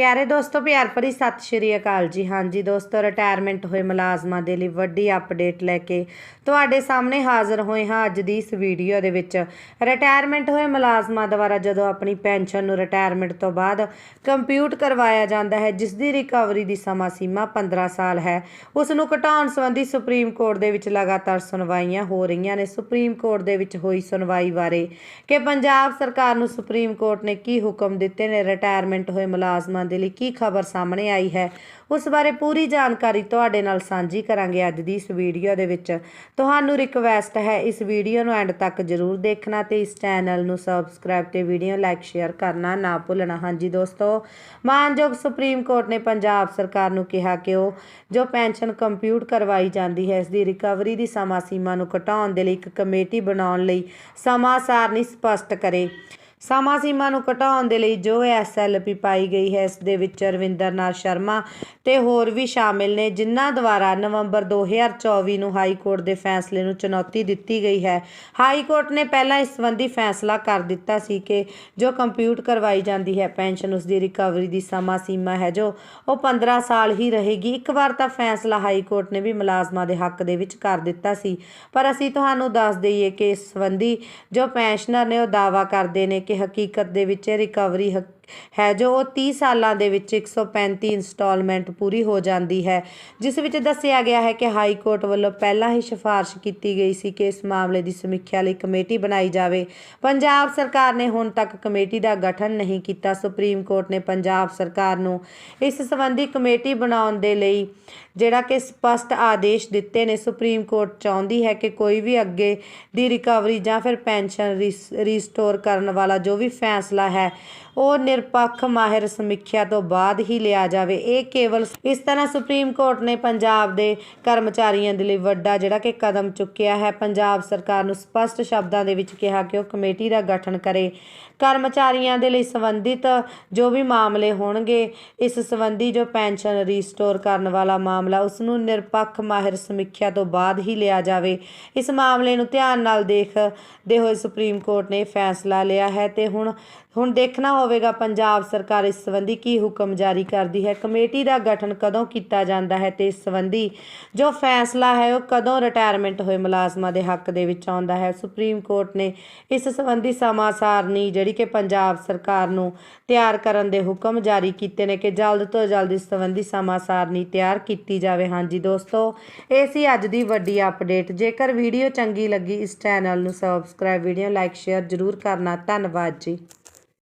ਪਿਆਰੇ ਦੋਸਤੋ, ਪਿਆਰ ਭਰੀ ਸਤਿ ਸ਼੍ਰੀ ਅਕਾਲ ਜੀ। ਹਾਂਜੀ ਦੋਸਤੋ ਰਿਟਾਇਰਮੈਂਟ ਹੋਏ ਮੁਲਾਜ਼ਮਾਂ ਦੇ ਲਈ ਵੱਡੀ ਅਪਡੇਟ ਲੈ ਕੇ ਤੁਹਾਡੇ ਸਾਹਮਣੇ ਹਾਜ਼ਰ ਹੋਏ ਹਾਂ ਅੱਜ ਦੀ ਇਸ ਵੀਡੀਓ ਦੇ ਵਿੱਚ। ਰਿਟਾਇਰਮੈਂਟ ਹੋਏ ਮੁਲਾਜ਼ਮਾਂ ਦੁਆਰਾ ਜਦੋਂ ਆਪਣੀ ਪੈਨਸ਼ਨ ਨੂੰ ਰਿਟਾਇਰਮੈਂਟ ਤੋਂ ਬਾਅਦ ਕੰਪਿਊਟ ਕਰਵਾਇਆ ਜਾਂਦਾ ਹੈ, ਜਿਸ ਦੀ ਰਿਕਵਰੀ ਦੀ ਸਮਾਂ ਸੀਮਾ 15 ਸਾਲ ਹੈ, ਉਸ ਨੂੰ ਘਟਾਉਣ ਸੰਬੰਧੀ ਸੁਪਰੀਮ ਕੋਰਟ ਦੇ ਵਿੱਚ ਲਗਾਤਾਰ ਸੁਣਵਾਈਆਂ ਹੋ ਰਹੀਆਂ ਨੇ। ਸੁਪਰੀਮ ਕੋਰਟ ਦੇ ਵਿੱਚ ਹੋਈ ਸੁਣਵਾਈ ਬਾਰੇ ਕਿ ਪੰਜਾਬ ਸਰਕਾਰ ਨੂੰ ਸੁਪਰੀਮ ਕੋਰਟ ਨੇ ਕੀ ਹੁਕਮ ਦਿੱਤੇ ਨੇ? ਰਿਟਾਇਰਮੈਂਟ ਹੋਏ ਮੁਲਾਜ਼ਮਾਂ ਦੇ ਲਈ ਕੀ ਖਬਰ ਸਾਹਮਣੇ ਆਈ ਹੈ, ਉਸ ਬਾਰੇ ਪੂਰੀ ਜਾਣਕਾਰੀ ਤੁਹਾਡੇ ਨਾਲ ਸਾਂਝੀ ਕਰਾਂਗੇ ਅੱਜ ਦੀ ਇਸ ਵੀਡੀਓ ਦੇ ਵਿੱਚ। ਤੁਹਾਨੂੰ ਰਿਕਵੈਸਟ ਹੈ ਇਸ ਵੀਡੀਓ ਨੂੰ ਐਂਡ ਤੱਕ ਜਰੂਰ ਦੇਖਣਾ ਤੇ ਇਸ ਚੈਨਲ ਨੂੰ ਸਬਸਕ੍ਰਾਈਬ ਤੇ ਵੀਡੀਓ ਲਾਈਕ ਸ਼ੇਅਰ ਕਰਨਾ ਨਾ ਭੁੱਲਣਾ। ਹਾਂਜੀ ਦੋਸਤੋ, ਮਾਨਯੋਗ ਸੁਪਰੀਮ ਕੋਰਟ ਨੇ ਪੰਜਾਬ ਸਰਕਾਰ ਨੂੰ ਕਿਹਾ ਕਿ ਉਹ ਜੋ ਪੈਨਸ਼ਨ ਕੰਪਿਊਟ ਕਰਵਾਈ ਜਾਂਦੀ ਹੈ, ਇਸ ਦੀ ਰਿਕਵਰੀ ਦੀ ਸਮਾਂ ਸੀਮਾ ਨੂੰ ਘਟਾਉਣ ਦੇ ਲਈ ਇੱਕ ਕਮੇਟੀ ਬਣਾਉਣ ਲਈ ਸਮਾਂ ਸਾਰਨੀ ਸਪਸ਼ਟ ਕਰੇ। ਸਮਾਂ ਸੀਮਾ ਨੂੰ ਘਟਾਉਣ ਦੇ ਲਈ ਜੋ ਐਸਐਲਪੀ ਪਾਈ ਗਈ ਹੈ, ਇਸ ਦੇ ਵਿੱਚ ਰਵਿੰਦਰ ਨਾਥ ਸ਼ਰਮਾ ਤੇ ਹੋਰ ਵੀ ਸ਼ਾਮਿਲ ਨੇ, ਜਿਨ੍ਹਾਂ ਦੁਆਰਾ ਨਵੰਬਰ 2024 ਨੂੰ ਹਾਈ ਕੋਰਟ ਦੇ ਫੈਸਲੇ ਨੂੰ ਚੁਣੌਤੀ ਦਿੱਤੀ ਗਈ ਹੈ। ਹਾਈ ਕੋਰਟ ਨੇ ਪਹਿਲਾਂ ਇਸ ਸੰਬੰਧੀ ਫੈਸਲਾ ਕਰ ਦਿੱਤਾ ਸੀ ਕਿ ਜੋ ਕੰਪਿਊਟ ਕਰਵਾਈ ਜਾਂਦੀ ਹੈ, ਪੈਨਸ਼ਨ ਉਸ ਦੀ ਰਿਕਵਰੀ ਦੀ ਸਮਾਂ ਸੀਮਾ ਹੈ ਜੋ ਉਹ 15 ਸਾਲ ਹੀ ਰਹੇਗੀ। ਇੱਕ ਵਾਰ ਤਾਂ ਫੈਸਲਾ ਹਾਈ ਕੋਰਟ ਨੇ ਵੀ ਮੁਲਾਜ਼ਮਾਂ ਦੇ ਹੱਕ ਦੇ ਵਿੱਚ ਕਰ ਦਿੱਤਾ ਸੀ। ਪਰ ਅਸੀਂ ਤੁਹਾਨੂੰ ਦੱਸ ਦਈਏ ਕਿ ਇਸ ਸੰਬੰਧੀ ਜੋ ਪੈਨਸ਼ਨਰ ਨੇ ਉਹ ਦਾਵਾ ਕਰਦੇ ਨੇ ਕਿ ਹਕੀਕਤ ਦੇ ਵਿੱਚ ਇਹ ਰਿਕਵਰੀ ਹ ਹੈ, ਜੋ ਉਹ 30 ਸਾਲਾਂ ਦੇ ਵਿੱਚ 135 ਇੰਸਟਾਲਮੈਂਟ ਪੂਰੀ ਹੋ ਜਾਂਦੀ ਹੈ, ਜਿਸ ਵਿੱਚ ਦੱਸਿਆ ਗਿਆ ਹੈ ਕਿ ਹਾਈ ਕੋਰਟ ਵੱਲੋਂ ਪਹਿਲਾਂ ਹੀ ਸਿਫਾਰਿਸ਼ ਕੀਤੀ ਗਈ ਸੀ ਕਿ ਇਸ ਮਾਮਲੇ ਦੀ ਸਮੀਖਿਆ ਲਈ ਕਮੇਟੀ ਬਣਾਈ ਜਾਵੇ। ਪੰਜਾਬ ਸਰਕਾਰ ਨੇ ਹੁਣ ਤੱਕ ਕਮੇਟੀ ਦਾ ਗਠਨ ਨਹੀਂ ਕੀਤਾ। ਸੁਪਰੀਮ ਕੋਰਟ ਨੇ ਪੰਜਾਬ ਸਰਕਾਰ ਨੂੰ ਇਸ ਸੰਬੰਧੀ ਕਮੇਟੀ ਬਣਾਉਣ ਦੇ ਲਈ ਜਿਹੜਾ ਕਿ ਸਪਸ਼ਟ ਆਦੇਸ਼ ਦਿੱਤੇ ਨੇ। ਸੁਪਰੀਮ ਕੋਰਟ ਚਾਹੁੰਦੀ ਹੈ ਕਿ ਕੋਈ ਵੀ ਅੱਗੇ ਦੀ ਰਿਕਵਰੀ ਜਾਂ ਫਿਰ ਪੈਨਸ਼ਨ ਰੀਸ- ਰੀਸਟੋਰ ਕਰਨ ਵਾਲਾ ਜੋ ਵੀ ਫੈਸਲਾ ਹੈ, ਉਹ ਨਿਰ ਨਿਰਪੱਖ ਮਾਹਿਰ ਸਮੀਖਿਆ ਤੋਂ ਬਾਅਦ ਹੀ ਲਿਆ ਜਾਵੇ। ਇਹ ਕੇਵਲ ਇਸ ਤਰ੍ਹਾਂ ਸੁਪਰੀਮ ਕੋਰਟ ਨੇ ਪੰਜਾਬ ਦੇ ਕਰਮਚਾਰੀਆਂ ਦੇ ਲਈ ਵੱਡਾ ਜਿਹੜਾ ਕਿ ਕਦਮ ਚੁੱਕਿਆ ਹੈ। ਪੰਜਾਬ ਸਰਕਾਰ ਨੂੰ ਸਪਸ਼ਟ ਸ਼ਬਦਾਂ ਦੇ ਵਿੱਚ ਕਿਹਾ ਕਿ ਉਹ ਕਮੇਟੀ ਦਾ ਗਠਨ ਕਰੇ। ਕਰਮਚਾਰੀਆਂ ਦੇ ਲਈ ਸੰਬੰਧਿਤ ਜੋ ਵੀ ਮਾਮਲੇ ਹੋਣਗੇ, ਇਸ ਸੰਬੰਧੀ ਜੋ ਪੈਨਸ਼ਨ ਰੀਸਟੋਰ ਕਰਨ ਵਾਲਾ ਮਾਮਲਾ, ਉਸ ਨੂੰ ਨਿਰਪੱਖ ਮਾਹਿਰ ਸਮੀਖਿਆ ਤੋਂ ਬਾਅਦ ਹੀ ਲਿਆ ਜਾਵੇ। ਇਸ ਮਾਮਲੇ ਨੂੰ ਧਿਆਨ ਨਾਲ ਦੇਖਦੇ ਹੋਏ ਸੁਪਰੀਮ ਕੋਰਟ ਨੇ ਫੈਸਲਾ ਲਿਆ ਹੈ ਤੇ ਹੁਣ ਹੁਣ ਦੇਖਣਾ ਹੋਵੇਗਾ ਪੰਜਾਬ ਸਰਕਾਰ ਇਸ ਸੰਬੰਧੀ ਕੀ ਹੁਕਮ ਜਾਰੀ ਕਰਦੀ ਹੈ? ਕਮੇਟੀ ਦਾ ਗਠਨ ਕਦੋਂ ਕੀਤਾ ਜਾਂਦਾ ਹੈ ਤੇ ਇਸ ਸੰਬੰਧੀ ਜੋ ਫੈਸਲਾ ਹੈ ਉਹ ਕਦੋਂ ਰਿਟਾਇਰਮੈਂਟ ਹੋਏ ਮੁਲਾਜ਼ਮਾਂ ਦੇ ਹੱਕ ਦੇ ਵਿੱਚ ਆਉਂਦਾ ਹੈ? ਸੁਪਰੀਮ ਕੋਰਟ ਨੇ ਇਸ ਸੰਬੰਧੀ ਸਮਾਂ ਸਾਰਣੀ ਜਿਹੜੀ ਕਿ ਪੰਜਾਬ ਸਰਕਾਰ ਨੂੰ ਤਿਆਰ ਕਰਨ ਦੇ ਹੁਕਮ ਜਾਰੀ ਕੀਤੇ ਨੇ ਕਿ ਜਲਦ ਤੋਂ ਜਲਦ ਇਸ ਸੰਬੰਧੀ ਸਮਾਂ ਸਾਰਣੀ ਤਿਆਰ ਕੀਤੀ ਜਾਵੇ। ਹਾਂਜੀ ਦੋਸਤੋ, ਇਹ ਸੀ ਅੱਜ ਦੀ ਵੱਡੀ ਅਪਡੇਟ ਜੇਕਰ ਵੀਡੀਓ ਚੰਗੀ ਲੱਗੀ ਇਸ ਚੈਨਲ ਨੂੰ ਸਬਸਕ੍ਰਾਈਬ ਵੀਡੀਓ ਲਾਈਕ ਸ਼ੇਅਰ ਜ਼ਰੂਰ ਕਰਨਾ। ਧੰਨਵਾਦ ਜੀ।